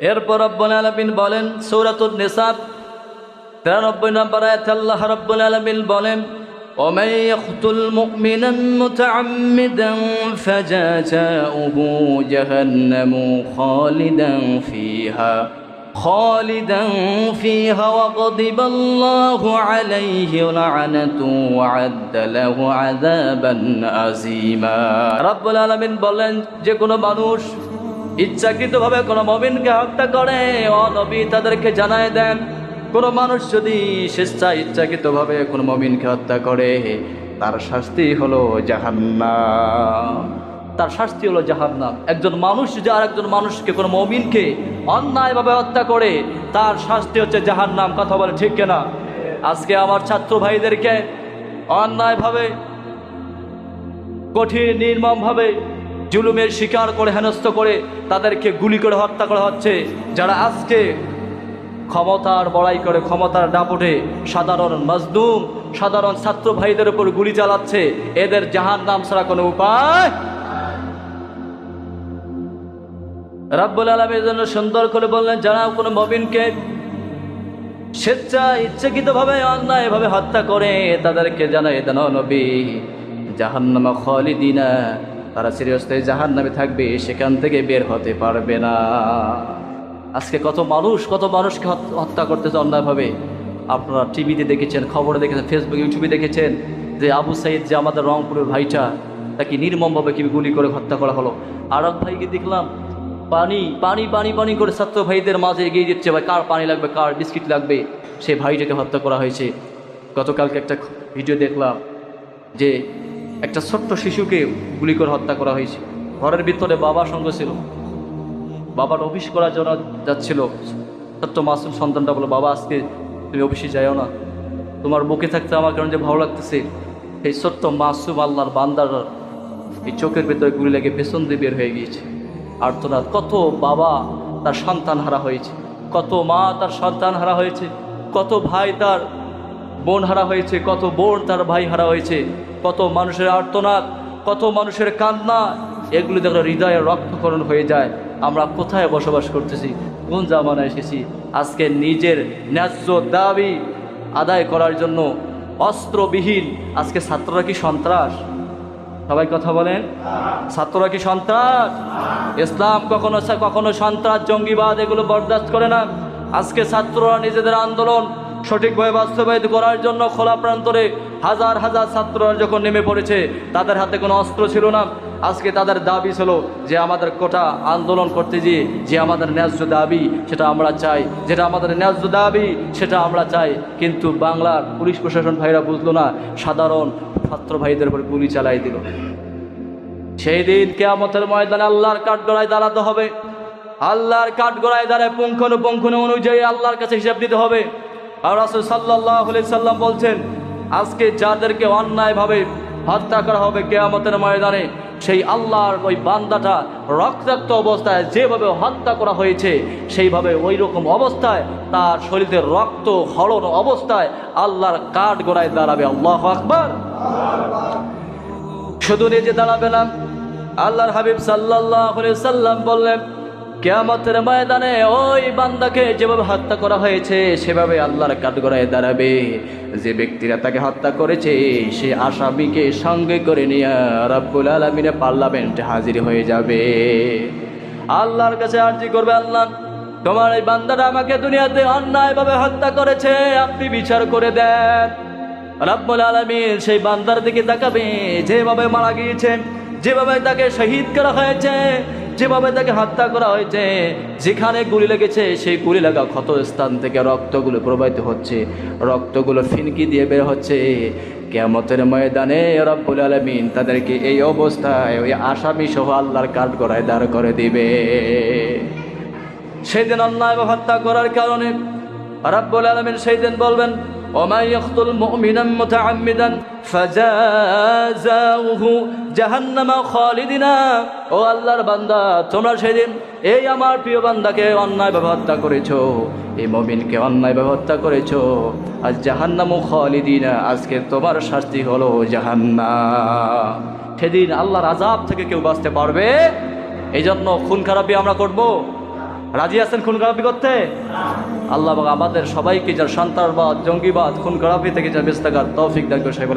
এরপর রব্বুল আলমিন বলেন সৌরাতুল নিসাব তিরানব্বই নম্বর আয়াত আল্লাহ রব্বুল আলমিন বলেন ومن يقتل مؤمنا متعمدا فجزاؤه جهنم خالدا فيها خالدا فيها وغضب الله عليه لعنته وعد له عذابا عظيما رب العالمين বলেন যে কোনো মানুষ ইচ্ছাকৃতভাবে কোনো মমিনকে হত্যা করে অনবী তাদেরকে জানায় দেন, কোনো মানুষ যদি স্বেচ্ছা ইচ্ছাকৃতভাবে কোনো মমিনকে হত্যা করে, তার শাস্তি হলো জাহান্নাম। তার শাস্তি হলো জাহান্নাম। একজন মানুষ যে আর একজন মানুষকে কোনো মমিনকে অন্যায়ভাবে হত্যা করে, তার শাস্তি হচ্ছে জাহান্নাম। কথা বলে ঠিক কেনা? আজকে আমার ছাত্র ভাইদেরকে অন্যায়ভাবে, কঠিন, নির্মমভাবে জুলুমের শিকার করে হেনস্থ করে তাদেরকে গুলি করে হত্যা করা হচ্ছে। যারা আজকে ক্ষমতার বড়াই করে ক্ষমতার ডাপটে সাধারণ মজদুম সাধারণ ছাত্র ভাইদের উপর গুলি চালাচ্ছে, এদের জাহান নাম ছাড়া কোনো উপায় রাব্বুল আলমের জন্য সুন্দর করে বললেন যারা কোনো মবিনকে স্বেচ্ছা ইচ্ছাকৃতভাবে, অন্যায়ভাবে হত্যা করে, তাদেরকে জানাই দেন নবী, জাহান্নামা খালিদিনা। তারা চিরস্থায়ী জাহান্নামে থাকবে, সেখান থেকে বের হতে পারবে না। আজকে কত মানুষ, কত মানুষকে হত- হত্যা করতেছে অন্যায়ভাবে। আপনারা টিভিতে দেখেছেন, খবরে দেখেছেন ফেসবুক ইউটিউবে দেখেছেন যে আবু সাইদ যে আমাদের রংপুরের ভাইটা, তাকে নির্মমভাবে কি গুলি করে হত্যা করা হলো। আর এক ভাইকে দেখলাম, পানি পানি পানি পানি করে ছাত্র ভাইদের মাঝে এগিয়ে দিচ্ছে, ভাই, কার পানি লাগবে, কার বিস্কিট লাগবে? সে ভাইটাকে হত্যা করা হয়েছে। গতকালকে একটা ভিডিও দেখলাম যে একটা ছোট্ট শিশুকে গুলি করে হত্যা করা হয়েছে। ঘরের ভিতরে বাবার সঙ্গে ছিল। বাবার অফিস করার জন্য যাচ্ছিল। ছোট্ট মাসুম সন্তানটা বলো বাবা, আজকে তুমি অফিসে যাইও না। তোমার বুকে থাকতে আমার কারণ যে ভালো লাগতেছে। সেই ছোট্ট মাসুম আল্লাহর বান্দার এই চোখের ভেতরে গুলি লেগে পেছন দিয়ে বের হয়ে গিয়েছে। আর্তনাদ, কত বাবা তার সন্তান হারা হয়েছে। কত মা তার সন্তান হারা হয়েছে। কত ভাই তার বোন হারা হয়েছে, কত বোন তার ভাই হারা হয়েছে, কত মানুষের আর্তনাদ, কত মানুষের কান্না, এগুলি দেখলে হৃদয়ে রক্তকরণ হয়ে যায়। আমরা কোথায় বসবাস করতেছি, কোন জামানায় এসেছি? আজকে নিজের ন্যায্য দাবি আদায় করার জন্য অস্ত্রবিহীন, আজকে ছাত্ররা কি সন্ত্রাস? সবাই কথা বলেন। ছাত্ররা কি সন্ত্রাস? ইসলাম কখনো কখনো সন্ত্রাস, জঙ্গিবাদ, এগুলো বরদাস্ত করে না। আজকে ছাত্ররা নিজেদের আন্দোলন সঠিকভাবে বাস্তবায়িত করার জন্য খোলা প্রান্তরে হাজার হাজার ছাত্ররা যখন নেমে পড়েছে, তাদের হাতে কোনো অস্ত্র ছিল না। আজকে তাদের দাবি ছিল যে আমাদের কোটা আন্দোলন করতে গিয়ে যে আমাদের ন্যায্য দাবি, সেটা আমরা চাই। যেটা আমাদের ন্যায্য দাবি, সেটা আমরা চাই। কিন্তু বাংলার পুলিশ প্রশাসন ভাইরা বুঝলো না, সাধারণ ছাত্র ভাইদের উপর গুলি চালাই দিল। সেই দিন কেয়ামতের ময়দানে আল্লাহর কাঠগড়ায় দাঁড়াতে হবে। আল্লাহর কাঠগড়ায় দাঁড়ায় পুঙ্খানুপুঙ্খান অনুযায়ী আল্লাহর কাছে হিসাব দিতে হবে। আর রাসূল আলাইহি সাল্লাম বলছেন, আজকে যাদেরকে অন্যায়ভাবে হত্যা করা হবে কেয়ামতের ময়দানে, সেই আল্লাহর ওই বান্দাটা রক্তাক্ত অবস্থায় যেভাবে হত্যা করা হয়েছে, সেইভাবে ওই রকম অবস্থায় তার শরীরের রক্ত হরণ অবস্থায় আল্লাহর কাঠ গোড়ায় দাঁড়াবে। আল্লাহ আকবার। শুধু নিজে দাঁড়াবে না, আল্লাহর হাবিব সাল্লাহ সাল্লাম বললেন কেয়ামতের ময়দানে ওই বান্দাকে যেভাবে হত্যা করা হয়েছে, সেভাবে আল্লাহর কাঠগড়ায় দাঁড়াবে। যে ব্যক্তিরা তাকে হত্যা করেছে, সে আসামিকে সঙ্গে করে নিয়ে রাব্বুল আলমিনে পার্লামেন্টে হাজির হয়ে যাবে। আল্লাহর কাছে আর্জি করবে, আল্লাহ, তোমার এই বান্দাটা আমাকে দুনিয়াতে অন্যায়ভাবে হত্যা করেছে, আপনি বিচার করে দেন। রাব্বুল আলমিন সেই বান্দার দিকে তাকাবে, যেভাবে মারা গিয়েছেন যেভাবে তাকে শহীদ করা হয়েছে যেভাবে তাকে হত্যা করা হয়েছে, যেখানে গুলি লেগেছে, সেই গুলি লাগা ক্ষত স্থান থেকে রক্তগুলো প্রবাহিত হচ্ছে। রক্তগুলো ফিনকি দিয়ে বের হচ্ছে। কেমতের ময়দানে রব্বুল আলমিন তাদেরকে এই অবস্থায় ওই আসামি সহ আল্লাহর কাঠ গড়ায় দাঁড় করে দিবে। সেই দিন অন্যায় হত্যা করার কারণে রাব্বুল আলমিন সেই দিন বলবেন ওমা ইয়াকতুল মুমিনান মুতাআম্মিদান ফাজাযাউহু জাহান্নামা খালিদিনা ও আল্লাহর বান্দা, তোমরা সেদিন এই আমার প্রিয় বান্দাকে অন্যায়ভাবে হত্যা করেছ, এই মুমিনকে অন্যায়ভাবে হত্যা করেছ। আজ জাহান্নামু খালিদিনা, আজকে তোমার শাস্তি হলো জাহান্নাম। সেদিন আল্লাহর আজাব থেকে কেউ বাঁচতে পারবে? এই জন্য খুন খারাপি আমরা করব। রাজি আছেন খুন খারাপি করতে? আল্লাহ আমাদের সবাইকে যার সন্ত্রাসবাদ জঙ্গিবাদ খুন খারাপি থেকে যা বেস্তাগার তৌফিক সবাই বলে